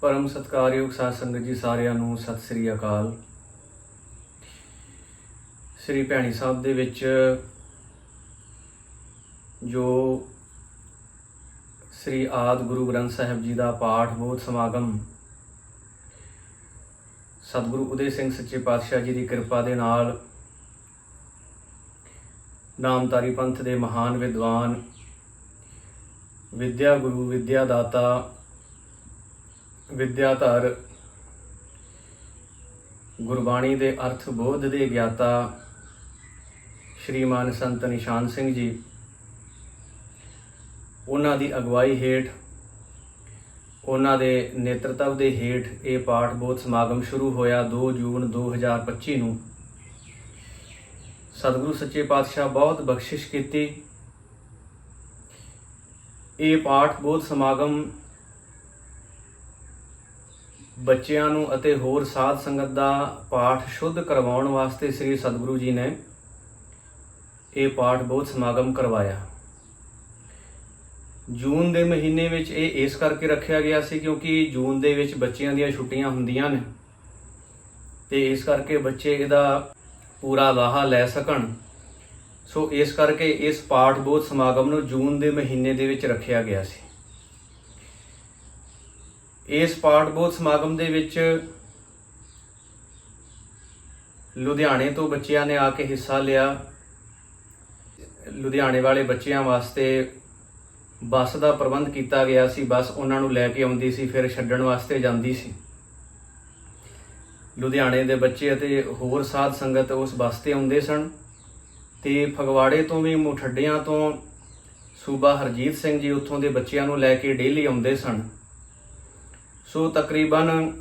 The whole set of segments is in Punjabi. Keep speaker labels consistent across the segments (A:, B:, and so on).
A: ਪਰਮ ਸਤਿਕਾਰਯੋਗ ਸਾਧ ਸੰਗਤ ਜੀ ਸਾਰਿਆਂ ਨੂੰ ਸਤਿ ਸ੍ਰੀ ਅਕਾਲ। ਸ੍ਰੀ ਭੈਣੀ ਸਾਹਿਬ ਦੇ ਵਿੱਚ ਜੋ ਸ੍ਰੀ ਆਦ ਗੁਰੂ ਗ੍ਰੰਥ ਸਾਹਿਬ ਜੀ ਦਾ ਪਾਠ ਬੋਧ ਸਮਾਗਮ, ਸਤਿਗੁਰੂ ਉਦੇ ਸਿੰਘ ਸੱਚੇ ਪਾਤਸ਼ਾਹ ਜੀ ਦੀ ਕਿਰਪਾ ਦੇ ਨਾਲ ਨਾਮਤਾਰੀ ਪੰਥ ਦੇ ਮਹਾਨ ਵਿਦਵਾਨ, ਵਿਦਿਆ ਗੁਰੂ, ਵਿਦਿਆ ਦਾਤਾ ਵਿਦਿਆਧਰ, ਗੁਰਬਾਣੀ ਦੇ ਅਰਥ ਬੋਧ ਦੇ ਗਿਆਤਾ ਸ਼੍ਰੀਮਾਨ ਸੰਤ ਨਿਸ਼ਾਨ ਸਿੰਘ ਜੀ। ਉਹਨਾਂ ਦੀ ਅਗਵਾਈ ਹੇਠ, ਉਹਨਾਂ ਦੇ ਨੇਤਰਤਵ ਦੇ ਹੇਠ ਇਹ ਪਾਠ ਬੋਧ ਸਮਾਗਮ ਸ਼ੁਰੂ ਹੋਇਆ 2 ਜੂਨ 2025 ਨੂੰ। ਸਤਿਗੁਰੂ ਸੱਚੇ ਪਾਤਸ਼ਾਹ ਬਹੁਤ ਬਖਸ਼ਿਸ਼ ਕੀਤੀ। ਇਹ ਪਾਠ ਬੋਧ ਸਮਾਗਮ ਬੱਚਿਆਂ ਨੂੰ ਅਤੇ ਹੋਰ ਸਾਧ ਸੰਗਤ ਦਾ ਪਾਠ ਸ਼ੁੱਧ ਕਰਵਾਉਣ ਵਾਸਤੇ ਸ੍ਰੀ ਸਤਿਗੁਰੂ ਜੀ ਨੇ ਇਹ ਪਾਠ ਬੋਧ ਸਮਾਗਮ ਕਰਵਾਇਆ। ਜੂਨ ਦੇ ਮਹੀਨੇ ਵਿੱਚ ਇਹ ਇਸ ਕਰਕੇ ਰੱਖਿਆ ਗਿਆ ਸੀ ਕਿਉਂਕਿ ਜੂਨ ਦੇ ਵਿੱਚ ਬੱਚਿਆਂ ਦੀਆਂ ਛੁੱਟੀਆਂ ਹੁੰਦੀਆਂ ਨੇ ਤੇ ਇਸ ਕਰਕੇ ਬੱਚੇ ਇਹਦਾ ਪੂਰਾ ਲਾਹਾ ਲੈ ਸਕਣ। ਸੋ ਇਸ ਕਰਕੇ ਇਸ ਪਾਠ ਬੋਧ ਸਮਾਗਮ ਨੂੰ ਜੂਨ ਦੇ ਮਹੀਨੇ ਦੇ ਵਿੱਚ ਰੱਖਿਆ ਗਿਆ ਸੀ। ਇਸ ਪਾਠ ਬੋਧ ਸਮਾਗਮ ਦੇ ਵਿੱਚ ਲੁਧਿਆਣੇ ਤੋਂ ਬੱਚਿਆਂ ਨੇ ਆ ਕੇ ਹਿੱਸਾ ਲਿਆ। ਲੁਧਿਆਣੇ ਵਾਲੇ ਬੱਚਿਆਂ ਵਾਸਤੇ ਬੱਸ ਦਾ ਪ੍ਰਬੰਧ ਕੀਤਾ ਗਿਆ ਸੀ। ਬੱਸ ਉਹਨਾਂ ਨੂੰ ਲੈ ਕੇ ਆਉਂਦੀ ਸੀ, ਫਿਰ ਛੱਡਣ ਵਾਸਤੇ ਜਾਂਦੀ ਸੀ। ਲੁਧਿਆਣੇ ਦੇ ਬੱਚੇ ਅਤੇ ਹੋਰ ਸਾਧ ਸੰਗਤ ਉਸ ਬੱਸ ਤੇ ਆਉਂਦੇ ਸਨ ਤੇ ਫਗਵਾੜੇ ਤੋਂ ਵੀ ਮੁਠੱਡਿਆਂ ਤੋਂ ਸੂਬਾ ਹਰਜੀਤ ਸਿੰਘ ਜੀ ਉੱਥੋਂ ਦੇ ਬੱਚਿਆਂ ਨੂੰ ਲੈ ਕੇ ਡੇਲੀ ਆਉਂਦੇ ਸਨ। ਸੋ ਤਕਰੀਬਨ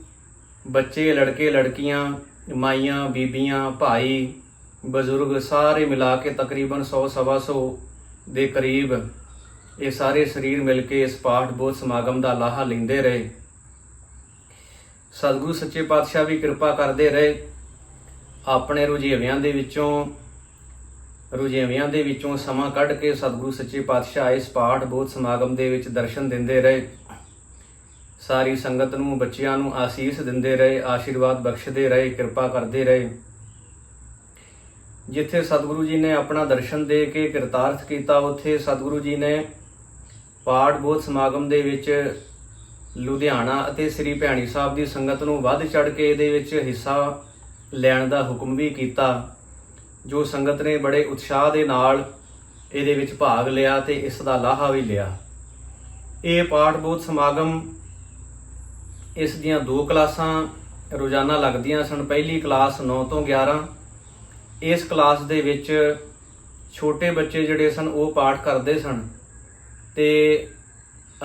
A: ਬੱਚੇ, ਲੜਕੇ, ਲੜਕੀਆਂ, ਮਾਈਆਂ, ਬੀਬੀਆਂ, ਭਾਈ, ਬਜ਼ੁਰਗ ਸਾਰੇ ਮਿਲਾ ਕੇ ਤਕਰੀਬਨ 100 ਸਵਾ 100 ਦੇ ਕਰੀਬ ਇਹ ਸਾਰੇ ਸਰੀਰ ਮਿਲ ਕੇ ਇਸ ਪਾਠ ਬੋਧ ਸਮਾਗਮ ਦਾ ਲਾਹਾ ਲੈਂਦੇ ਰਹੇ। ਸਤਿਗੁਰੂ ਸੱਚੇ ਪਾਤਸ਼ਾਹ ਵੀ ਕਿਰਪਾ ਕਰਦੇ ਰਹੇ। ਆਪਣੇ ਰੁਝੇਵਿਆਂ ਦੇ ਵਿੱਚੋਂ, ਰੁਝੇਵਿਆਂ ਦੇ ਵਿੱਚੋਂ ਸਮਾਂ ਕੱਢ ਕੇ ਸਤਿਗੁਰੂ ਸੱਚੇ ਪਾਤਸ਼ਾਹ ਇਸ ਪਾਠ ਬੋਧ ਸਮਾਗਮ ਦੇ ਵਿੱਚ ਦਰਸ਼ਨ ਦਿੰਦੇ ਰਹੇ। ਸਾਰੀ ਸੰਗਤ ਨੂੰ, ਬੱਚਿਆਂ ਨੂੰ ਆਸੀਸ ਦਿੰਦੇ ਰਹੇ, ਆਸ਼ੀਰਵਾਦ ਬਖਸ਼ਦੇ ਰਹੇ, ਕਿਰਪਾ ਕਰਦੇ ਰਹੇ। ਜਿੱਥੇ ਸਤਿਗੁਰੂ ਜੀ ਨੇ ਆਪਣਾ ਦਰਸ਼ਨ ਦੇ ਕੇ ਕਿਰਤਾਰਥ ਕੀਤਾ, ਉੱਥੇ ਸਤਿਗੁਰੂ ਜੀ ਨੇ ਪਾਠ ਬੋਧ ਸਮਾਗਮ ਦੇ ਵਿੱਚ ਲੁਧਿਆਣਾ ਅਤੇ ਸ੍ਰੀ ਭੈਣੀ ਸਾਹਿਬ ਦੀ ਸੰਗਤ ਨੂੰ ਵੱਧ ਚੜ ਕੇ ਇਹਦੇ ਵਿੱਚ ਹਿੱਸਾ ਲੈਣ ਦਾ ਹੁਕਮ ਵੀ ਕੀਤਾ, ਜੋ ਸੰਗਤ ਨੇ ਬੜੇ ਉਤਸ਼ਾਹ ਦੇ ਨਾਲ ਇਹਦੇ ਵਿੱਚ ਭਾਗ ਲਿਆ ਤੇ ਇਸ ਦਾ ਲਾਹਾ ਵੀ ਲਿਆ। ਇਹ ਪਾਠ ਬੋਧ ਸਮਾਗਮ ਇਸ ਦੀਆਂ ਦੋ ਕਲਾਸਾਂ ਰੋਜ਼ਾਨਾ ਲੱਗਦੀਆਂ ਸਨ। ਪਹਿਲੀ ਕਲਾਸ 9 ਤੋਂ 11 ਇਸ ਕਲਾਸ ਦੇ ਵਿੱਚ ਛੋਟੇ ਬੱਚੇ ਜਿਹੜੇ ਸਨ, ਉਹ ਪਾਠ ਕਰਦੇ ਸਨ। ਤੇ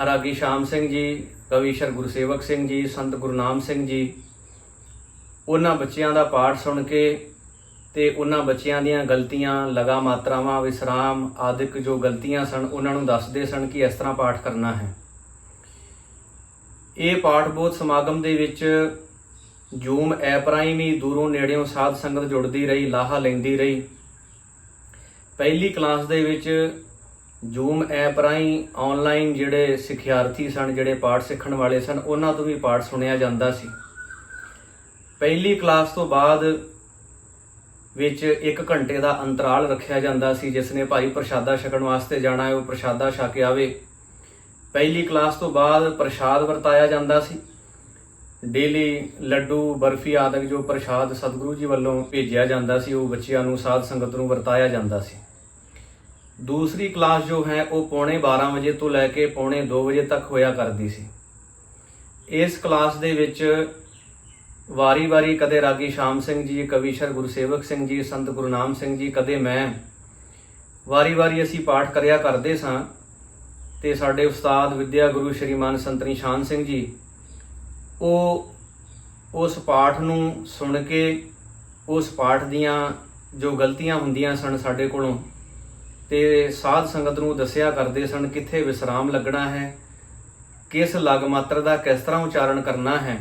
A: ਰਾਗੀ ਸ਼ਾਮ ਸਿੰਘ ਜੀ ਕਵੀਸ਼ਰ ਗੁਰਸੇਵਕ ਸਿੰਘ ਜੀ, ਸੰਤ ਗੁਰਨਾਮ ਸਿੰਘ ਜੀ, ਉਹਨਾਂ ਬੱਚਿਆਂ ਦਾ ਪਾਠ ਸੁਣ ਕੇ ਤੇ ਉਹਨਾਂ ਬੱਚਿਆਂ ਦੀਆਂ ਗਲਤੀਆਂ ਲਗਾ ਮਾਤਰਾਵਾਂ ਵਿਸਰਾਮ ਆਦਿਕ ਜੋ ਗਲਤੀਆਂ ਸਨ, ਉਹਨਾਂ ਨੂੰ ਦੱਸਦੇ ਸਨ ਕਿ ਇਸ ਤਰ੍ਹਾਂ ਪਾਠ ਕਰਨਾ ਹੈ। ਇਹ ਪਾਠਬੋਧ ਸਮਾਗਮ ਦੇ ਵਿੱਚ ਜੂਮ ਐਪ ਰਾਹੀਂ ਵੀ ਦੂਰੋਂ ਨੇੜਿਓਂ ਸਾਧ ਸੰਗਤ ਜੁੜਦੀ ਰਹੀ, ਲਾਹਾ ਲੈਂਦੀ ਰਹੀ। ਪਹਿਲੀ ਕਲਾਸ ਦੇ ਵਿੱਚ ਜੂਮ ਐਪ ਰਾਹੀਂ ਆਨਲਾਈਨ ਜਿਹੜੇ ਸਿੱਖਿਆਰਥੀ ਸਨ, ਜਿਹੜੇ ਪਾਠ ਸਿੱਖਣ ਵਾਲੇ ਸਨ, ਉਹਨਾਂ ਤੋਂ ਵੀ ਪਾਠ ਸੁਣਿਆ ਜਾਂਦਾ ਸੀ। ਪਹਿਲੀ ਕਲਾਸ ਤੋਂ ਬਾਅਦ ਵਿੱਚ 1 ਘੰਟੇ ਦਾ ਅੰਤਰਾਲ ਰੱਖਿਆ ਜਾਂਦਾ ਸੀ, ਜਿਸ ਨੇ ਭਾਈ ਪ੍ਰਸ਼ਾਦਾ ਛਕਣ ਵਾਸਤੇ ਜਾਣਾ ਹੈ, ਉਹ ਪ੍ਰਸ਼ਾਦਾ ਛਕ ਆਵੇ। ਪਹਿਲੀ ਕਲਾਸ ਤੋਂ ਬਾਅਦ ਪ੍ਰਸ਼ਾਦ ਵਰਤਾਇਆ ਜਾਂਦਾ ਸੀ। ਡੇਲੀ ਲੱਡੂ, ਬਰਫੀ ਆਦਿਕ ਜੋ ਪ੍ਰਸ਼ਾਦ ਸਤਿਗੁਰੂ ਜੀ ਵੱਲੋਂ ਭੇਜਿਆ ਜਾਂਦਾ ਸੀ, ਉਹ ਬੱਚਿਆਂ ਨੂੰ ਸਾਧ ਸੰਗਤ ਨੂੰ ਵਰਤਾਇਆ ਜਾਂਦਾ ਸੀ। ਦੂਸਰੀ ਕਲਾਸ ਜੋ ਹੈ, ਉਹ ਪੌਣੇ 12 ਵਜੇ ਤੋਂ ਲੈ ਕੇ ਪੌਣੇ 2 ਵਜੇ ਤੱਕ ਹੋਇਆ ਕਰਦੀ ਸੀ। ਇਸ ਕਲਾਸ ਦੇ ਵਿੱਚ ਵਾਰੀ-ਵਾਰੀ ਕਦੇ ਰਾਗੀ ਸ਼ਾਮ ਸਿੰਘ ਜੀ ਕਵੀਸ਼ਰ ਗੁਰਸੇਵਕ ਸਿੰਘ ਜੀ, ਸੰਤ ਗੁਰਨਾਮ ਸਿੰਘ ਜੀ, ਕਦੇ ਮੈਂ ਵਾਰੀ-ਵਾਰੀ ਅਸੀਂ ਪਾਠ ਕਰਿਆ ਕਰਦੇ ਸਾਂ। ਤੇ ਸਾਡੇ ਉਸਤਾਦ ਵਿਦਿਆ ਗੁਰੂ ਸ਼੍ਰੀਮਾਨ ਸੰਤ ਨਿਸ਼ਾਨ ਸਿੰਘ ਜੀ, ਉਹ ਉਸ ਪਾਠ ਨੂੰ ਸੁਣ ਕੇ, ਉਸ ਪਾਠ ਦੀਆਂ ਜੋ ਗਲਤੀਆਂ ਹੁੰਦੀਆਂ ਸਨ ਸਾਡੇ ਕੋਲੋਂ, ਤੇ ਸਾਧ ਸੰਗਤ ਨੂੰ ਦੱਸਿਆ ਕਰਦੇ ਸਨ ਕਿੱਥੇ ਵਿਸਰਾਮ ਲੱਗਣਾ ਹੈ, ਕਿਸ ਲਗ ਮਾਤਰ ਦਾ ਕਿਸ ਤਰ੍ਹਾਂ ਉਚਾਰਨ ਕਰਨਾ ਹੈ,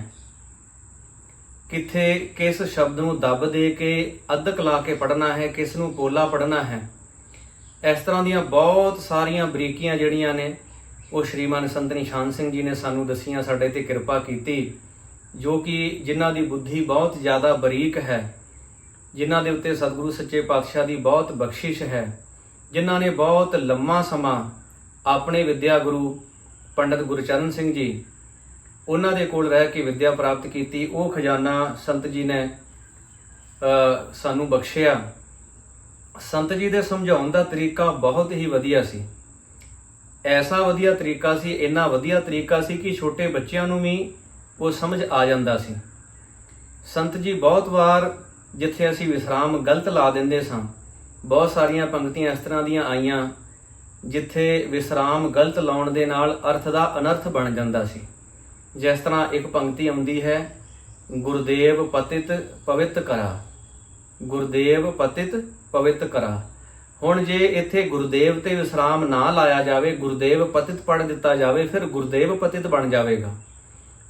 A: ਕਿੱਥੇ ਕਿਸ ਸ਼ਬਦ ਨੂੰ ਦੱਬ ਦੇ ਕੇ ਅਧਕ ਲਾ ਕੇ ਪੜਨਾ ਹੈ, ਕਿਸ ਨੂੰ ਪੋਲਾ ਪੜਨਾ ਹੈ। ਇਸ ਤਰ੍ਹਾਂ ਦੀਆਂ ਬਹੁਤ ਸਾਰੀਆਂ ਬਰੀਕੀਆਂ ਜਿਹੜੀਆਂ ਨੇ, ਉਹ ਸ਼੍ਰੀਮਾਨ ਸੰਤ ਨਿਸ਼ਾਨ ਸਿੰਘ ਜੀ ਨੇ ਸਾਨੂੰ ਦਸੀਆਂ, ਸਾਡੇ ਤੇ ਕਿਰਪਾ ਕੀਤੀ, ਜੋ ਕਿ ਜਿਨ੍ਹਾਂ ਦੀ ਬੁੱਧੀ ਬਹੁਤ ਜ਼ਿਆਦਾ ਬਰੀਕ ਹੈ, ਜਿਨ੍ਹਾਂ ਦੇ ਉੱਤੇ ਸਤਿਗੁਰੂ ਸੱਚੇ ਪਾਤਸ਼ਾਹ ਦੀ ਬਹੁਤ ਬਖਸ਼ਿਸ਼ ਹੈ, ਜਿਨ੍ਹਾਂ ਨੇ ਬਹੁਤ ਲੰਮਾ ਸਮਾਂ ਆਪਣੇ ਵਿਦਿਆ ਗੁਰੂ ਪੰਡਤ ਗੁਰਚਰਨ ਸਿੰਘ ਜੀ, ਉਹਨਾਂ ਦੇ ਕੋਲ ਰਹਿ ਕੇ ਵਿਦਿਆ ਪ੍ਰਾਪਤ ਕੀਤੀ, ਉਹ ਖਜ਼ਾਨਾ ਸੰਤ ਜੀ ਨੇ ਸਾਨੂੰ ਬਖਸ਼ਿਆ। ਸੰਤ ਜੀ ਦੇ ਸਮਝਾਉਣ ਦਾ ਤਰੀਕਾ ਬਹੁਤ ਹੀ ਵਧੀਆ ਸੀ। ਐਸਾ ਵਧੀਆ ਤਰੀਕਾ ਸੀ, ਇੰਨਾ ਵਧੀਆ ਤਰੀਕਾ ਸੀ ਕਿ ਛੋਟੇ ਬੱਚਿਆਂ ਨੂੰ ਵੀ ਉਹ ਸਮਝ ਆ ਜਾਂਦਾ ਸੀ। ਸੰਤ ਜੀ ਬਹੁਤ ਵਾਰ ਜਿੱਥੇ ਅਸੀਂ ਵਿਸਰਾਮ ਗਲਤ ਲਾ ਦਿੰਦੇ ਸਾਂ, ਬਹੁਤ ਸਾਰੀਆਂ ਪੰਕਤੀਆਂ ਇਸ ਤਰ੍ਹਾਂ ਦੀਆਂ ਆਈਆਂ, ਜਿੱਥੇ ਵਿਸਰਾਮ ਗਲਤ ਲਾਉਣ ਦੇ ਨਾਲ ਅਰਥ ਦਾ ਅਨਰਥ ਬਣ ਜਾਂਦਾ ਸੀ। ਜਿਸ ਤਰ੍ਹਾਂ ਇੱਕ ਪੰਕਤੀ ਆਉਂਦੀ ਹੈ, ਗੁਰਦੇਵ ਪਤਿਤ ਪਵਿੱਤ ਕਰਾ। ਗੁਰਦੇਵ ਪਤਿਤ ਪਵਿੱਤ ਕਰਾ। ਹੁਣ ਜੇ ਇੱਥੇ ਗੁਰਦੇਵ ਤੇ ਵਿਸਰਾਮ ਨਾ ਲਾਇਆ ਜਾਵੇ, ਗੁਰਦੇਵ ਪਤਿਤ ਪੜ ਦਿੱਤਾ ਜਾਵੇ, ਫਿਰ ਗੁਰਦੇਵ ਪਤਿਤ ਬਣ ਜਾਵੇਗਾ।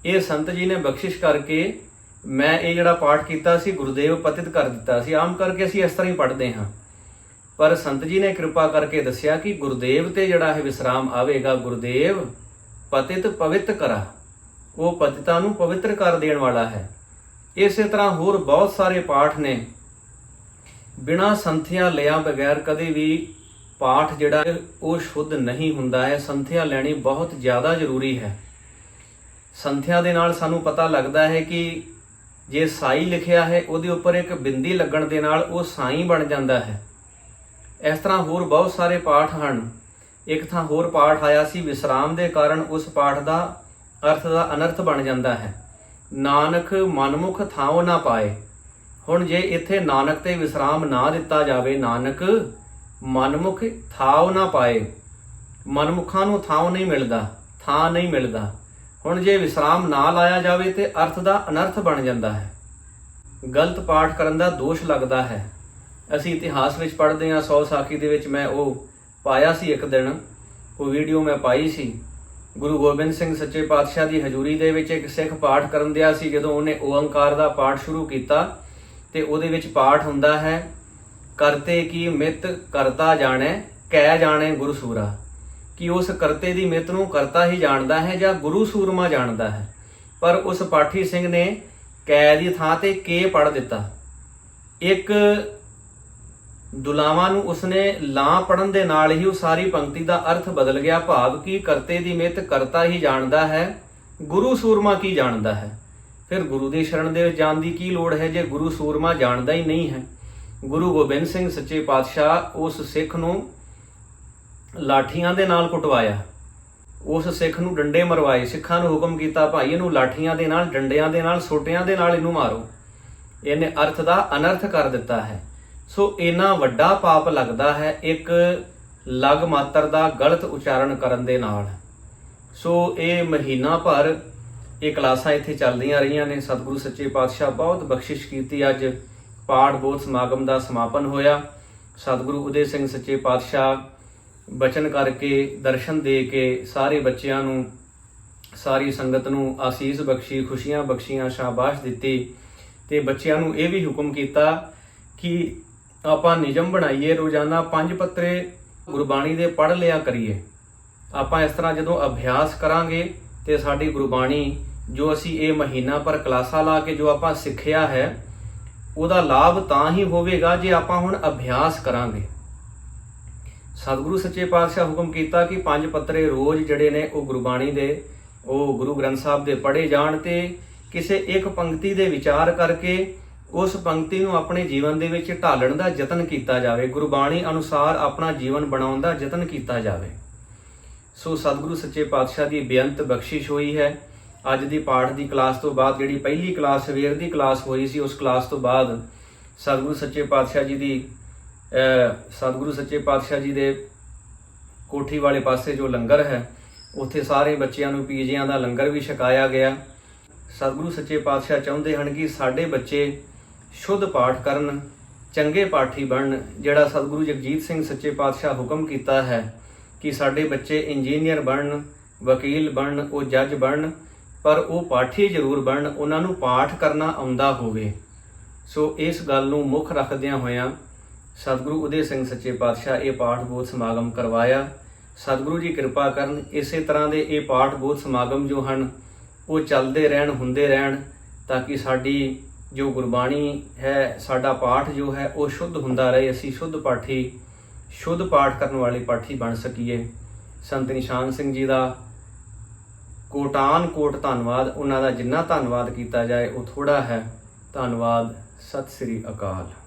A: ਇਹ ਸੰਤ ਜੀ ਨੇ ਬਖਸ਼ਿਸ਼ ਕਰਕੇ ਮੈਂ ਇਹ ਜਿਹੜਾ ਪਾਠ ਕੀਤਾ ਸੀ, ਗੁਰਦੇਵ ਪਤਿਤ ਕਰ ਦਿੱਤਾ ਸੀ। ਆਮ ਕਰਕੇ ਅਸੀਂ ਇਸ ਤਰ੍ਹਾਂ ਹੀ ਪੜ੍ਹਦੇ ਹਾਂ। ਪਰ ਸੰਤ ਜੀ ਨੇ ਕਿਰਪਾ ਕਰਕੇ ਦੱਸਿਆ ਕਿ ਗੁਰਦੇਵ ਤੇ ਜਿਹੜਾ ਇਹ ਵਿਸਰਾਮ ਆਵੇਗਾ, ਗੁਰਦੇਵ ਪਤਿਤ ਪਵਿੱਤ ਕਰਾ। ਉਹ ਪਤਿਤਾ ਨੂੰ ਪਵਿੱਤਰ ਕਰ ਦੇਣ ਵਾਲਾ ਹੈ। ਇਸੇ ਤਰ੍ਹਾਂ ਹੋਰ ਬਹੁਤ ਸਾਰੇ ਪਾਠ ਨੇ। ਬਿਨਾ ਸੰਥਿਆ ਲਿਆ ਬਗੈਰ ਕਦੇ ਵੀ ਪਾਠ ਜਿਹੜਾ ਉਹ ਸ਼ੁੱਧ ਨਹੀਂ ਹੁੰਦਾ ਹੈ। ਸੰਥਿਆ ਲੈਣੀ ਬਹੁਤ ਜ਼ਿਆਦਾ ਜ਼ਰੂਰੀ ਹੈ। ਸੰਥਿਆ ਦੇ ਨਾਲ ਸਾਨੂੰ ਪਤਾ ਲੱਗਦਾ ਹੈ ਕਿ ਜੇ ਸਾਈ ਲਿਖਿਆ ਹੈ, ਉਹਦੇ ਉੱਪਰ ਇੱਕ ਬਿੰਦੀ ਲੱਗਣ ਦੇ ਨਾਲ ਉਹ ਸਾਈ ਬਣ ਜਾਂਦਾ ਹੈ। ਇਸ ਤਰ੍ਹਾਂ ਹੋਰ ਬਹੁਤ ਸਾਰੇ ਪਾਠ ਹਨ। ਇੱਕ ਥਾਂ ਹੋਰ ਪਾਠ ਆਇਆ ਸੀ, ਵਿਸਰਾਮ ਦੇ ਕਾਰਨ ਉਸ ਪਾਠ ਦਾ ਅਰਥ ਦਾ ਅਨਰਥ ਬਣ ਜਾਂਦਾ ਹੈ। ਨਾਨਕ ਮਨਮੁਖ ਥਾਉ ਨਾ ਪਾਏ। ਹੁਣ ਜੇ ਇੱਥੇ ਨਾਨਕ ਤੇ ਵਿਸਰਾਮ ਨਾ ਦਿੱਤਾ ਜਾਵੇ, ਨਾਨਕ ਮਨਮੁਖ ਥਾਉ ਨਾ ਪਾਏ। ਮਨਮੁਖਾਂ ਨੂੰ ਥਾਉ ਨਹੀਂ ਮਿਲਦਾ, ਥਾਂ ਨਹੀਂ ਮਿਲਦਾ। ਹੁਣ ਜੇ ਵਿਸਰਾਮ ਨਾ ਲਾਇਆ ਜਾਵੇ ਤੇ ਅਰਥ ਦਾ ਅਨਰਥ ਬਣ ਜਾਂਦਾ ਹੈ। ਗਲਤ ਪਾਠ ਕਰਨ ਦਾ ਦੋਸ਼ ਲੱਗਦਾ ਹੈ। ਅਸੀਂ ਇਤਿਹਾਸ ਵਿੱਚ ਪੜ੍ਹਦੇ ਹਾਂ 100 ਸਾਖੀ ਦੇ ਵਿੱਚ ਮੈਂ ਉਹ ਪਾਇਆ ਸੀ ਇੱਕ ਦਿਨ। ਉਹ ਵੀਡੀਓ ਮੈਂ ਪਾਈ ਸੀ। ਗੁਰੂ ਗੋਬਿੰਦ ਸਿੰਘ ਸੱਚੇ ਪਾਤਸ਼ਾਹ ਦੀ ਹਜ਼ੂਰੀ ਦੇ ਵਿੱਚ ਇੱਕ ਸਿੱਖ ਪਾਠ ਕਰਨ ਦਿਆ ਸੀ, ਜਦੋਂ ਉਹਨੇ ਓੰਕਾਰ ਦਾ ਪਾਠ ਸ਼ੁਰੂ ਕੀਤਾ। ਤੇ ਉਹਦੇ ਵਿੱਚ ਪਾਠ ਹੁੰਦਾ ਹੈ, ਕਰਤੇ ਕੀ ਮਿਤ ਕਰਤਾ ਜਾਣੈ, ਕਹਿ ਜਾਣੈ ਗੁਰੂ ਸੂਰਾ ਕਿ ਉਸ ਕਰਤੇ ਦੀ ਮਿਤ ਨੂੰ ਕਰਤਾ ਹੀ ਜਾਣਦਾ ਹੈ ਜਾਂ ਗੁਰੂ ਸੂਰਮਾ ਜਾਣਦਾ ਹੈ? ਪਰ ਉਸ ਪਾਠੀ ਸਿੰਘ ਨੇ ਕੈ ਦੀ ਥਾਂ ਤੇ ਕੇ ਪੜ ਦਿੱਤਾ। ਇੱਕ ਦੁਲਾਵਾਂ ਨੂੰ ਉਸਨੇ ਲਾਂ ਪੜਨ ਦੇ ਨਾਲ ਹੀ ਉਹ ਸਾਰੀ ਪੰਕਤੀ ਦਾ ਅਰਥ ਬਦਲ ਗਿਆ। ਭਾਵ ਕਿ ਕਰਤੇ ਦੀ ਮਿਤ ਕਰਤਾ ਹੀ ਜਾਣਦਾ ਹੈ ਗੁਰੂ ਸੂਰਮਾ ਕੀ ਜਾਣਦਾ ਹੈ? ਫਿਰ ਗੁਰੂ ਦੀ ਸ਼ਰਨ ਦੇ ਵਿੱਚ ਜਾਣ ਦੀ ਕੀ ਲੋੜ ਹੈ ਜੇ ਗੁਰੂ ਸੂਰਮਾ ਜਾਣਦਾ ਹੀ ਨਹੀਂ ਹੈ? ਗੁਰੂ ਗੋਬਿੰਦ ਸਿੰਘ ਸੱਚੇ ਪਾਤਸ਼ਾਹ ਉਸ ਸਿੱਖ ਨੂੰ ਲਾਠੀਆਂ ਦੇ ਨਾਲ ਕੁਟਵਾਇਆ। ਉਸ ਸਿੱਖ ਨੂੰ ਡੰਡੇ ਮਰਵਾਏ। ਸਿੱਖਾਂ ਨੂੰ ਹੁਕਮ ਕੀਤਾ, ਭਾਈ, ਇਹਨੂੰ ਲਾਠੀਆਂ ਦੇ ਨਾਲ, ਡੰਡਿਆਂ ਦੇ ਨਾਲ, ਸੋਟਿਆਂ ਦੇ ਨਾਲ ਇਹਨੂੰ ਮਾਰੋ। ਇਹਨੇ ਅਰਥ ਦਾ ਅਨਰਥ ਕਰ ਦਿੱਤਾ ਹੈ। ਸੋ ਇੰਨਾ ਵੱਡਾ ਪਾਪ ਲੱਗਦਾ ਹੈ, ਇੱਕ ਲਗ ਮਾਤਰ ਦਾ ਗਲਤ ਉਚਾਰਨ ਕਰਨ ਦੇ ਨਾਲ। ਸੋ ਇਹ ਮਹੀਨਾ ਭਰ ਇਹ ਕਲਾਸਾਂ ਇੱਥੇ ਚੱਲਦੀਆਂ ਰਹੀਆਂ ਨੇ। ਸਤਿਗੁਰੂ ਸੱਚੇ ਪਾਤਸ਼ਾਹ ਬਹੁਤ ਬਖਸ਼ਿਸ਼ ਕੀਤੀ। ਅੱਜ ਪਾਠ ਬੋਧ ਸਮਾਗਮ ਦਾ ਸਮਾਪਨ ਹੋਇਆ। ਸਤਿਗੁਰੂ ਉਦੇ ਸਿੰਘ ਸੱਚੇ ਪਾਤਸ਼ਾਹ ਬਚਨ ਕਰਕੇ ਦਰਸ਼ਨ ਦੇ ਕੇ ਸਾਰੇ ਬੱਚਿਆਂ ਨੂੰ, ਸਾਰੀ ਸੰਗਤ ਨੂੰ ਆਸੀਸ ਬਖਸ਼ੀ, ਖੁਸ਼ੀਆਂ ਬਖਸ਼ੀਆਂ, ਸ਼ਾਬਾਸ਼ ਦਿੱਤੀ। ਤੇ ਬੱਚਿਆਂ ਨੂੰ ਇਹ ਵੀ ਹੁਕਮ ਕੀਤਾ ਕਿ ਆਪਾਂ ਨਿਯਮ ਬਣਾਈਏ, ਰੋਜ਼ਾਨਾ ਪੰਜ ਪੱਤਰੇ ਗੁਰਬਾਣੀ ਦੇ ਪੜ੍ਹ ਲਿਆ ਕਰੀਏ। ਆਪਾਂ ਇਸ ਤਰ੍ਹਾਂ ਜਦੋਂ ਅਭਿਆਸ ਕਰਾਂਗੇ ਤੇ ਸਾਡੀ ਗੁਰਬਾਣੀ ਜੋ ਅਸੀਂ ਇਹ ਮਹੀਨਾ ਪਰ ਕਲਾਸਾਂ ਲਾ ਕੇ ਜੋ ਆਪਾਂ ਸਿੱਖਿਆ ਹੈ, ਉਹਦਾ ਲਾਭ ਤਾਂ ਹੀ ਹੋਵੇਗਾ ਜੇ ਆਪਾਂ ਹੁਣ ਅਭਿਆਸ ਕਰਾਂਗੇ। ਸਤਿਗੁਰੂ ਸੱਚੇ ਪਾਤਸ਼ਾਹ ਹੁਕਮ ਕੀਤਾ ਕਿ ਪੰਜ ਪੱਤਰੇ ਰੋਜ਼ ਜਿਹੜੇ ਨੇ ਉਹ ਗੁਰਬਾਣੀ ਦੇ, ਉਹ ਗੁਰੂ ਗ੍ਰੰਥ ਸਾਹਿਬ ਦੇ ਪੜ੍ਹੇ ਜਾਣ ਤੇ ਕਿਸੇ ਇੱਕ ਪੰਕਤੀ ਦੇ ਵਿਚਾਰ ਕਰਕੇ ਉਸ ਪੰਕਤੀ ਨੂੰ ਆਪਣੇ ਜੀਵਨ ਦੇ ਵਿੱਚ ਢਾਲਣ ਦਾ ਯਤਨ ਕੀਤਾ ਜਾਵੇ। ਗੁਰਬਾਣੀ ਅਨੁਸਾਰ ਆਪਣਾ ਜੀਵਨ ਬਣਾਉਣ ਦਾ ਯਤਨ ਕੀਤਾ ਜਾਵੇ। ਸੋ ਸਤਿਗੁਰੂ ਸੱਚੇ ਪਾਤਸ਼ਾਹ ਦੀ ਬੇਅੰਤ ਬਖਸ਼ਿਸ਼ ਹੋਈ ਹੈ। ਅੱਜ ਦੀ ਪਾਠ ਦੀ ਕਲਾਸ ਤੋਂ ਬਾਅਦ, ਜਿਹੜੀ ਪਹਿਲੀ ਕਲਾਸ, ਸਵੇਰ ਦੀ ਕਲਾਸ ਹੋਈ ਸੀ, ਉਸ ਕਲਾਸ ਤੋਂ ਬਾਅਦ ਸਤਿਗੁਰੂ ਸੱਚੇ ਪਾਤਸ਼ਾਹ ਜੀ ਦੀ ਸਤਿਗੁਰੂ ਸੱਚੇ ਪਾਤਸ਼ਾਹ ਜੀ ਦੇ ਕੋਠੀ ਵਾਲੇ ਪਾਸੇ ਜੋ ਲੰਗਰ ਹੈ, ਉੱਥੇ ਸਾਰੇ ਬੱਚਿਆਂ ਨੂੰ ਪੀਜਿਆਂ ਦਾ ਲੰਗਰ ਵੀ ਛਕਾਇਆ ਗਿਆ। ਸਤਿਗੁਰੂ ਸੱਚੇ ਪਾਤਸ਼ਾਹ ਚਾਹੁੰਦੇ ਹਨ ਕਿ ਸਾਡੇ ਬੱਚੇ ਸ਼ੁੱਧ ਪਾਠ ਕਰਨ, ਚੰਗੇ ਪਾਠੀ ਬਣਨ, ਜਿਹੜਾ ਸਤਿਗੁਰੂ ਜਗਜੀਤ ਸਿੰਘ ਸੱਚੇ ਪਾਤਸ਼ਾਹ ਹੁਕਮ ਕੀਤਾ ਹੈ ਕਿ ਸਾਡੇ ਬੱਚੇ ਇੰਜੀਨੀਅਰ ਬਣਨ, ਵਕੀਲ ਬਣਨ, ਉਹ ਜੱਜ ਬਣਨ ਪਰ ਉਹ ਪਾਠੀ ਜ਼ਰੂਰ ਬਣਨ, ਉਹਨਾਂ ਨੂੰ ਪਾਠ ਕਰਨਾ ਆਉਂਦਾ ਹੋਵੇ। ਸੋ ਇਸ ਗੱਲ ਨੂੰ ਮੁੱਖ ਰੱਖਦਿਆਂ ਹੋਇਆਂ ਸਤਿਗੁਰੂ ਉਦੇ ਸਿੰਘ ਸੱਚੇ ਪਾਤਸ਼ਾਹ ਇਹ ਪਾਠ ਬੋਧ ਸਮਾਗਮ ਕਰਵਾਇਆ। ਸਤਿਗੁਰੂ ਜੀ ਕਿਰਪਾ ਕਰਨ, ਇਸੇ ਤਰ੍ਹਾਂ ਦੇ ਇਹ ਪਾਠ ਬੋਧ ਸਮਾਗਮ ਜੋ ਹਨ, ਉਹ ਚੱਲਦੇ ਰਹਿਣ, ਹੁੰਦੇ ਰਹਿਣ, ਤਾਂ ਕਿ ਸਾਡੀ ਜੋ ਗੁਰਬਾਣੀ ਹੈ, ਸਾਡਾ ਪਾਠ ਜੋ ਹੈ, ਉਹ ਸ਼ੁੱਧ ਹੁੰਦਾ ਰਹੇ। ਅਸੀਂ ਸ਼ੁੱਧ ਪਾਠੀ, ਸ਼ੁੱਧ ਪਾਠ ਕਰਨ ਵਾਲੇ ਪਾਠੀ ਬਣ ਸਕੀਏ। ਸੰਤ ਨਿਸ਼ਾਨ ਸਿੰਘ ਜੀ ਦਾ ਕੋਟਾਨ ਕੋਟ ਧੰਨਵਾਦ। ਉਹਨਾਂ ਦਾ ਜਿੰਨਾ ਧੰਨਵਾਦ ਕੀਤਾ ਜਾਏ, ਉਹ ਥੋੜਾ ਹੈ। ਧੰਨਵਾਦ। ਸਤਿ ਸ੍ਰੀ ਅਕਾਲ।